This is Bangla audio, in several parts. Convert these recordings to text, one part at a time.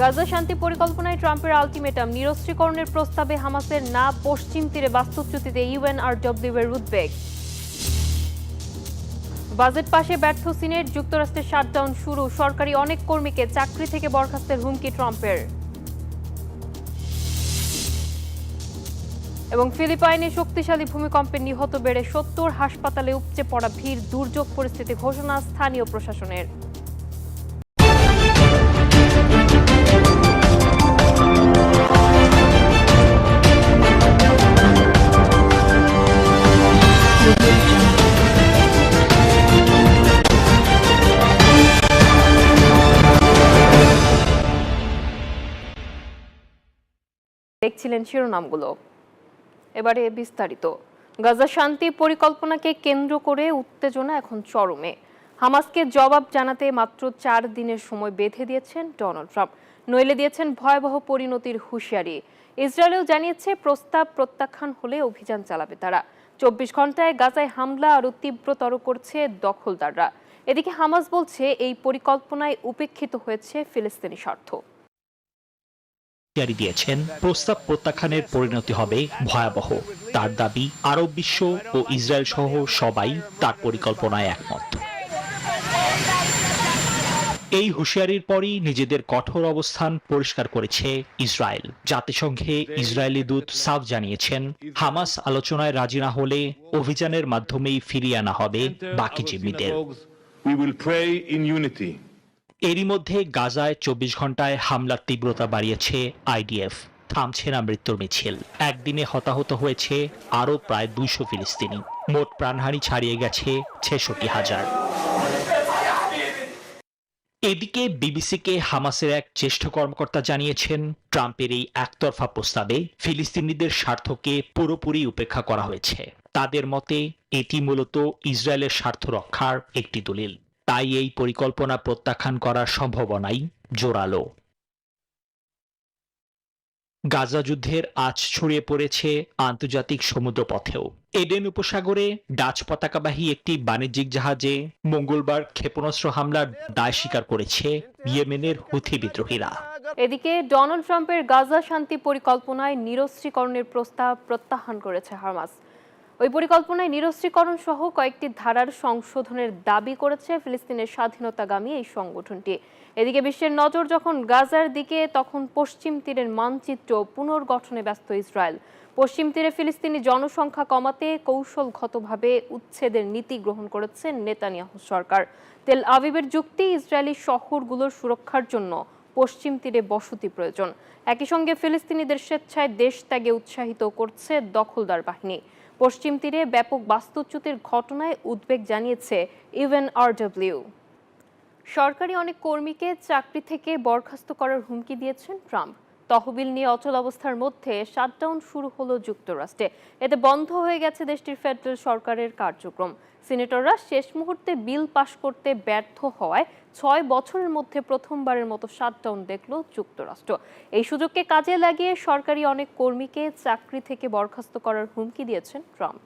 গাজা শান্তি পরিকল্পনায় ট্রাম্পের আলটিমেটাম, নিরস্ত্রীকরণের প্রস্তাবে হামাসের না পশ্চিম তীরে বাস্তুচ্যুতিতে ইউএনআরডব্লিউ এর উদ্বেগ। বাজেট পাশে ব্যর্থ সিনেট যুক্তরাষ্ট্রের শাটডাউন শুরু, সরকারি অনেক কর্মীকে চাকরি থেকে বরখাস্তের হুমকি ট্রাম্পের। এবং ফিলিপাইনে শক্তিশালী ভূমিকম্পে নিহত বেড়ে সত্তর হাসপাতালে উপচে পড়া ভিড়, দুর্যোগ পরিস্থিতি ঘোষণা স্থানীয় প্রশাসনের। দেখছিলেন শিরোনামগুলো। এবারে বিস্তারিত। গাজা শান্তি পরিকল্পনাকে কেন্দ্র করে উত্তেজনা এখন চরমে। হামাসকে জবাব জানাতে মাত্র চার দিনের সময় বেঁধে দিয়েছেন ডোনাল্ড ট্রাম্প। নইলে দিয়েছেন ভয়াবহ পরিণতির হুঁশিয়ারি। ইসরায়েলও জানিয়েছে, প্রস্তাব প্রত্যাখ্যান হলে অভিযান চালাবে তারা। চব্বিশ ঘন্টায় গাজায় হামলা আরও তীব্রতর করছে দখলদাররা। এদিকে হামাস বলছে, এই পরিকল্পনায় উপেক্ষিত হয়েছে ফিলিস্তিনি স্বার্থ। হুঁশিয়ারি দিয়েছেন, প্রস্তাব প্রত্যাখ্যানের পরিণতি হবে ভয়াবহ। তার দাবি, আরব বিশ্ব ও ইসরায়েল সহ সবাই তার পরিকল্পনায় একমত। এই হুঁশিয়ারির পরই নিজেদের কঠোর অবস্থান পরিষ্কার করেছে ইসরায়েল। জাতিসংঘে ইসরায়েলি দূত সাফ জানিয়েছেন, হামাস আলোচনায় রাজি না হলে অভিযানের মাধ্যমেই ফিরিয়ে আনা হবে বাকি জিম্মিদের We will pray in unity. এরই মধ্যে গাজায় চব্বিশ ঘন্টায় হামলার তীব্রতা বাড়িয়েছে আইডিএফ। থামছে না মৃত্যুর মিছিল। একদিনে হতাহত হয়েছে আরও প্রায় দুইশো ফিলিস্তিনি। মোট প্রাণহানি ছাড়িয়ে গেছে ছেষট্টি হাজার। এদিকে বিবিসিকে হামাসের এক জ্যেষ্ঠ কর্মকর্তা জানিয়েছেন, ট্রাম্পের এই একতরফা প্রস্তাবে ফিলিস্তিনিদের স্বার্থকে পুরোপুরি উপেক্ষা করা হয়েছে। তাদের মতে, এটি মূলত ইসরায়েলের স্বার্থ রক্ষার একটি দলিল। তাই এই পরিকল্পনা প্রত্যাখ্যান করার সম্ভাবনাই জোরালো। গাজা যুদ্ধের আজ ছড়িয়ে পড়েছে আন্তর্জাতিক সমুদ্রপথেও। এডেন উপসাগরে ডাচ পতাকাবাহী একটি বাণিজ্যিক জাহাজে মঙ্গলবার ক্ষেপণাস্ত্র হামলার দায় স্বীকার করেছে ইয়েমেনের হুথি বিদ্রোহীরা। এদিকে ডোনাল্ড ট্রাম্পের গাজা শান্তি পরিকল্পনায় নিরস্ত্রীকরণের প্রস্তাব প্রত্যাখ্যান করেছে হামাস। ওই পরিকল্পনায় নিরস্ত্রীকরণ সহ কয়েকটি ধারার সংশোধনের দাবি করেছে ফিলিস্তিনের স্বাধীনতাগামী এই সংগঠনটি। এদিকে বিশ্বের নজর যখন গাজার দিকে, তখন পশ্চিম তীরের মানচিত্র পুনর্গঠনে ব্যস্ত ইসরায়েল। পশ্চিম তীরে ফিলিস্তিনি জনসংখ্যা কমাতে কৌশলগতভাবে উচ্ছেদের নীতি গ্রহণ করেছে নেতানিয়াহু সরকার। তেল আবিবের যুক্তি, ইসরায়েলি শহরগুলোর সুরক্ষার জন্য পশ্চিম তীরে বসতি প্রয়োজন। একই সঙ্গে ফিলিস্তিনিদের স্বেচ্ছায় দেশ ত্যাগে উৎসাহিত করছে দখলদার বাহিনী। পশ্চিম তীরে ব্যাপক বাস্তুচ্যুতির ঘটনায় উদ্বেগ জানিয়েছে ইভেন আরডব্লিউ সরকারি অনেক কর্মীকে চাকরি থেকে বরখাস্ত করার হুমকি দিয়েছেন ট্রাম্প। তহবিল নিয়ে অচল অবস্থার মধ্যে শাটডাউন শুরু হলো যুক্তরাষ্ট্রে। এতে বন্ধ হয়ে গেছে দেশটির ফেডারেল সরকারের কার্যক্রম। সিনেটররা শেষ মুহূর্তে বিল পাশ করতে ব্যর্থ হওয়ায় ছয় বছরের মধ্যে প্রথমবারের মতো শাটডাউন দেখল যুক্তরাষ্ট্র। এই সুযোগকে কাজে লাগিয়ে সরকারি অনেক কর্মীকে চাকরি থেকে বরখাস্ত করার হুমকি দিয়েছেন ট্রাম্প।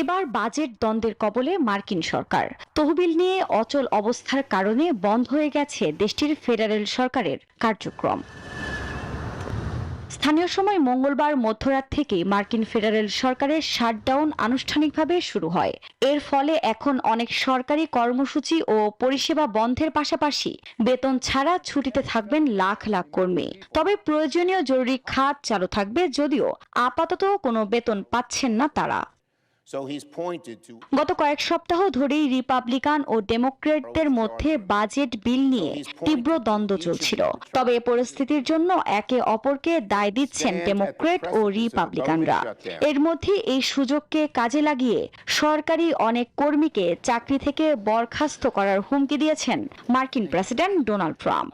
এবার বাজেট দ্বন্দ্বের কবলে মার্কিন সরকার। তহবিল নিয়ে অচল অবস্থার কারণে বন্ধ হয়ে গেছে দেশটির ফেডারেল সরকারের কার্যক্রম। স্থানীয় সময় মঙ্গলবার মধ্যরাত থেকে মার্কিন ফেডারেল সরকারের শাটডাউন আনুষ্ঠানিকভাবে শুরু হয়। এর ফলে এখন অনেক সরকারি কর্মসূচি ও পরিষেবা বন্ধের পাশাপাশি বেতন ছাড়া ছুটিতে থাকবেন লাখ লাখ কর্মী। তবে প্রয়োজনীয় জরুরি খাত চালু থাকবে যদিও আপাতত কোনো বেতন পাচ্ছেন না তারা। গত কয়েক সপ্তাহ ধরেই রিপাবলিকান ও ডেমোক্রেটদের মধ্যে বাজেট বিল নিয়ে তীব্র দ্বন্দ্ব চলছিল। তবে এ পরিস্থিতির জন্য একে অপরকে দায় দিচ্ছেন ডেমোক্রেট ও রিপাবলিকানরা। এর মধ্যে এই সুযোগকে কাজে লাগিয়ে সরকারি অনেক কর্মীকে চাকরি থেকে বরখাস্ত করার হুমকি দিয়েছেন মার্কিন প্রেসিডেন্ট ডোনাল্ড ট্রাম্প।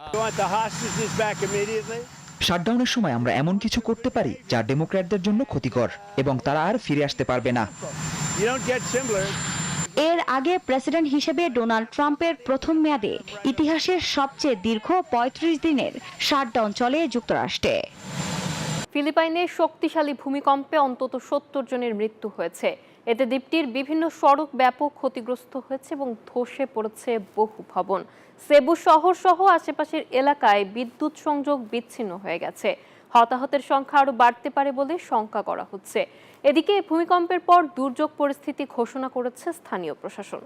শাটডাউনের সময় আমরা এমন কিছু করতে পারি যা ডেমোক্র্যাটদের জন্য ক্ষতিকর এবং তারা আর ফিরে আসতে পারবে না। এর আগে প্রেসিডেন্ট হিসেবে ডোনাল্ড ট্রাম্পের প্রথম মেয়াদে ইতিহাসের সবচেয়ে দীর্ঘ পঁয়ত্রিশ দিনের শাটডাউন চলে যুক্তরাষ্ট্রে। ফিলিপাইনে শক্তিশালী ভূমিকম্পে অন্তত সত্তর জনের মৃত্যু হয়েছে। এতে দ্বীপটির বিভিন্ন সড়ক ব্যাপক ক্ষতিগ্রস্ত হয়েছে এবং ধসে পড়েছে বহু ভবন। সেবু শহর সহ আশেপাশের এলাকায় বিদ্যুৎ সংযোগ বিচ্ছিন্ন হয়ে গেছে। হতাহতের সংখ্যা আরও বাড়তে পারে বলে শঙ্কা করা হচ্ছে। এদিকে ভূমিকম্পের পর দুর্যোগ পরিস্থিতি ঘোষণা করেছে স্থানীয় প্রশাসন।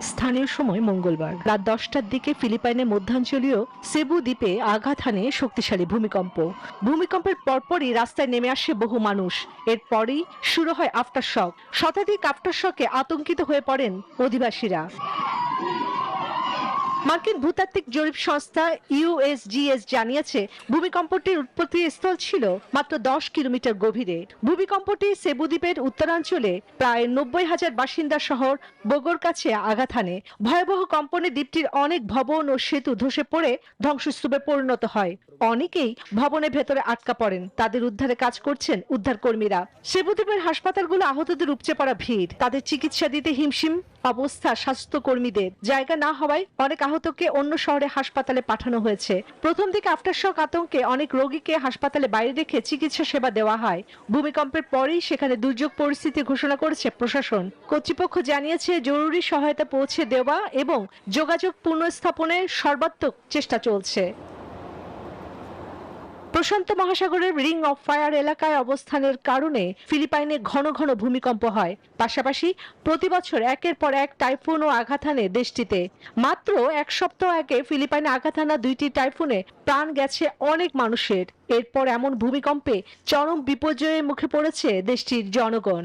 স্থানীয় সময় মঙ্গলবার। রাত দশটার দিকে ফিলিপাইনের মধ্যাঞ্চলীয় সেবু দ্বীপে আঘাত হানে শক্তিশালী ভূমিকম্প। ভূমিকম্পের পরপরই রাস্তায় নেমে আসে বহু মানুষ। এরপরই শুরু হয় আফটার শক। শতাধিক আফটার শকে আতঙ্কিত হয়ে পড়েন অধিবাসীরা। মার্কিন ভূতাত্ত্বিক জরিপ সংস্থা ইউএসজিএস জানিয়েছে, ভূমিকম্পটির উৎপত্তি স্থল ছিল মাত্র দশ কিলোমিটার গভীরে। ভূমিকম্পটি সেবু দ্বীপের উত্তরাঞ্চলে প্রায় নব্বই হাজার বাসিন্দা শহর বগোর কাছে আঘাত হানে। ভয়াবহ কম্পনে দ্বীপটির অনেক ভবন ও সেতু ধসে পড়ে, ধ্বংসস্তূপে পরিণত হয়। অনেকেই ভবনের ভেতরে আটকা পড়েন। তাদের উদ্ধারে কাজ করছেন উদ্ধার কর্মীরা সেবু হাসপাতালগুলো আহতদের উপচে পড়া ভিড়। তাদের চিকিৎসা দিতে হিমশিম, অবস্থা স্বাস্থ্যকর্মীদের। জায়গা না হওয়ায় অনেক আহতকে অন্য শহরে হাসপাতালে পাঠানো হয়েছে। প্রথম দিকে আফটারশক আতঙ্কে অনেক রোগীকে হাসপাতালে বাইরে রেখে চিকিৎসা সেবা দেওয়া হয়। ভূমিকম্পের পরেই সেখানে দুর্যোগ পরিস্থিতি ঘোষণা করেছে প্রশাসন। কর্তৃপক্ষ জানিয়েছে, জরুরি সহায়তা পৌঁছে দেওয়া এবং যোগাযোগ পুনঃস্থাপনের সর্বাত্মক চেষ্টা চলছে। প্রশান্ত মহাসাগরের রিং অফ ফায়ার এলাকায় অবস্থানের কারণে ফিলিপাইনে ঘন ঘন ভূমিকম্প হয়। পাশাপাশি প্রতি বছর একের পর এক টাইফুন ও আঘাত হানে দেশটিতে। মাত্র এক সপ্তাহ আগে ফিলিপাইনে আঘাত হানা দুইটি টাইফুনে প্রাণ গেছে অনেক মানুষের। এরপর এমন ভূমিকম্পে চরম বিপর্যয়ের মুখে পড়েছে দেশটির জনগণ।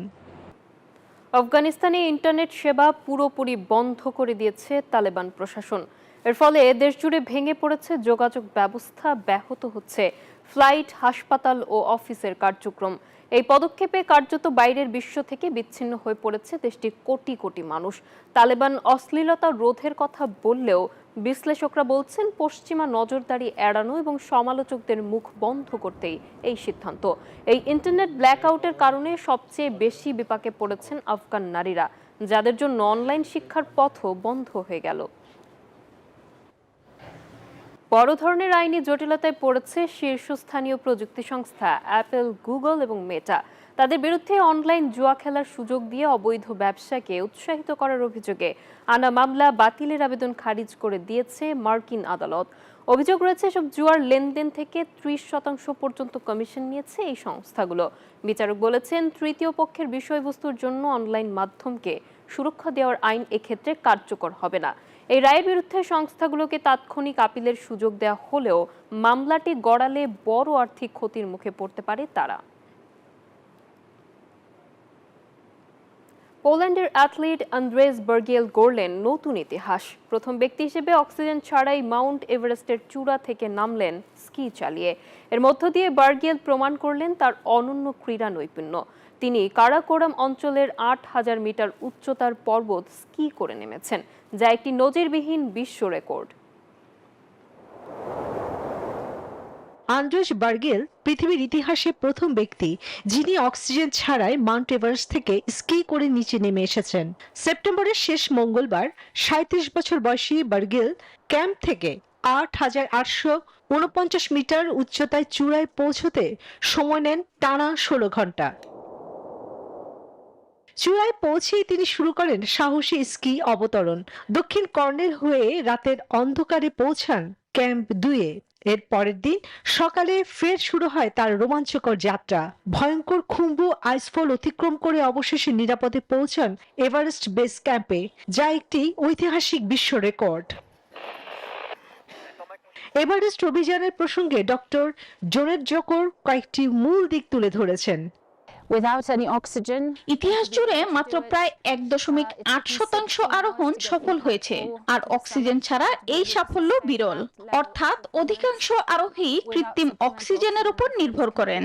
আফগানিস্তানে ইন্টারনেট সেবা পুরোপুরি বন্ধ করে দিয়েছে তালেবান প্রশাসন। এর ফলে দেশ জুড়ে ভেঙে পড়েছে যোগাযোগ ব্যবস্থা ব্যাহত হচ্ছে। ফ্লাইট, হাসপাতাল ও অফিসের কার্যক্রম। এই পদক্ষেপে কার্যত বাইরের বিশ্ব থেকে বিচ্ছিন্ন হয়ে পড়েছে দেশটির কোটি কোটি মানুষ। তালেবান অশ্লীলতা রোধের কথা বললেও বিশ্লেষকরা বলছেন, পশ্চিমা নজরদারি এড়ানো এবং সমালোচকদের মুখ বন্ধ করতেই এই সিদ্ধান্ত। এই ইন্টারনেট ব্ল্যাকআউটের কারণে সবচেয়ে বেশি বিপাকে পড়েছেন আফগান নারীরা, যাদের জন্য অনলাইন শিক্ষার পথও বন্ধ হয়ে গেল। বড় ধরনের আইনি জটিলতায় পড়েছে শীর্ষস্থানীয় প্রযুক্তি সংস্থা অ্যাপেল, গুগল এবং মেটা। তাদের বিরুদ্ধে অনলাইন জুয়া খেলার সুযোগ দিয়ে অবৈধ ব্যবসাকে উৎসাহিত করার অভিযোগে আনা মামলা বাতিলের আবেদন খারিজ করে দিয়েছে মার্কিন আদালত। অভিযোগ রয়েছে সব জুয়ার লেনদেন থেকে ত্রিশ শতাংশ পর্যন্ত কমিশন নিয়েছে এই সংস্থাগুলো। বিচারক বলেছেন, তৃতীয় পক্ষের বিষয়বস্তুর জন্য অনলাইন মাধ্যমকে সুরক্ষা দেওয়ার আইন এক্ষেত্রে কার্যকর হবে না। এই রায়ের বিরুদ্ধে সংস্থাগুলোকে তাৎক্ষণিক আপিলের সুযোগ দেওয়া হলেও মামলাটি গড়ালে বড় আর্থিক ক্ষতির মুখে পড়তে পারে তারা। পোল্যান্ডের অ্যাথলিট আন্দ্রেস বার্গিয়েল গড়লেন নতুন ইতিহাস। প্রথম ব্যক্তি হিসেবে অক্সিজেন ছাড়াই মাউন্ট এভারেস্টের চূড়া থেকে নামলেন স্কি চালিয়ে। এর মধ্য দিয়ে বার্গিয়েল প্রমাণ করলেন তার অনন্য ক্রীড়া নৈপুণ্য তিনি কারাকোরাম অঞ্চলের আট হাজার মিটার উচ্চতার পর্বত স্কি করে নেমেছেন, যা একটি নজিরবিহীন বিশ্ব রেকর্ড। আন্দ্রেস বার্গেল, পৃথিবীর ইতিহাসে প্রথম ব্যক্তি, যিনি অক্সিজেন ছাড়াই মাউন্ট এভারেস্ট থেকে স্কি করে নিচে নেমে এসেছেন। সেপ্টেম্বরের শেষ মঙ্গলবার সাঁত্রিশ বছর বয়সী বার্গেল ক্যাম্প থেকে আট হাজার আটশো উনপঞ্চাশ মিটার উচ্চতায় চূড়ায় পৌঁছতে সময় নেন টানা ষোলো ঘণ্টা। চূড়ায় পৌঁছেই তিনি শুরু করেন সাহসী স্কি অবতরণ। দক্ষিণ কর্নেল হয়ে রাতের অন্ধকারে পৌঁছান ক্যাম্প দুয়ে এর পরের দিন সকালে ফের শুরু হয় তার রোমাঞ্চকর যাত্রা। ভয়ঙ্কর খুম্বু আইসফল অতিক্রম করে অবশেষে নিরাপদে পৌঁছান এভারেস্ট বেস ক্যাম্পে, যা একটি ঐতিহাসিক বিশ্ব রেকর্ড। এভারেস্ট অভিযানের প্রসঙ্গে ডক্টর জোনেট জোকর কয়েকটি মূল দিক তুলে ধরেছেন. ইতিহাস জুড়ে মাত্র প্রায় এক দশমিক আট শতাংশ আরোহণ সফল হয়েছে আর অক্সিজেন ছাড়া এই সাফল্য বিরল। অর্থাৎ অধিকাংশ আরোহী কৃত্রিম অক্সিজেনের উপর নির্ভর করেন।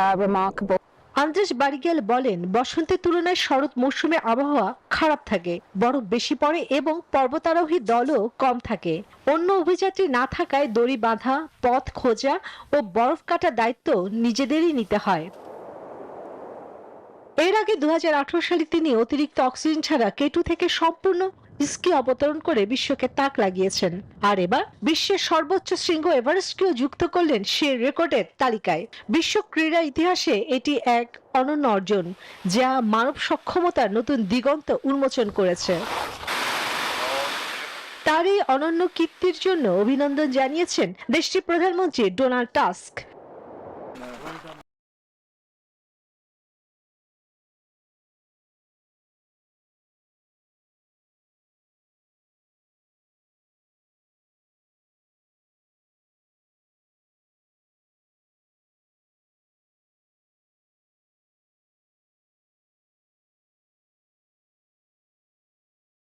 Uh, আন্দ্রেস বারিগেল বলেন বসন্তের তুলনায় শরৎ মৌসুমে আবহাওয়া খারাপ থাকে বরফ বেশি পড়ে এবং পর্বতারোহী দলও কম থাকে। অন্য অভিযাত্রী না থাকায় দড়ি বাঁধা পথ খোঁজা ও বরফ কাটার দায়িত্ব নিজেদেরই নিতে হয়। এর আগে দু হাজার আঠারো সালে তিনি অতিরিক্ত অক্সিজেন ছাড়া কেটু থেকে সম্পূর্ণ স্কি অবতরণ করে বিশ্বকে তাক লাগিয়েছেন। আর এবার বিশ্বের সর্বোচ্চ শৃঙ্গ এভারেস্টকেও যুক্ত করলেন সে রেকর্ডের তালিকায়। বিশ্ব ক্রীড়া ইতিহাসে এটি এক অনন্য অর্জন, যা মানব সক্ষমতার নতুন দিগন্ত উন্মোচন করেছে। তার এই অনন্য কীর্তির জন্য অভিনন্দন জানিয়েছেন দেশটির প্রধানমন্ত্রী ডোনাল্ড টাস্ক।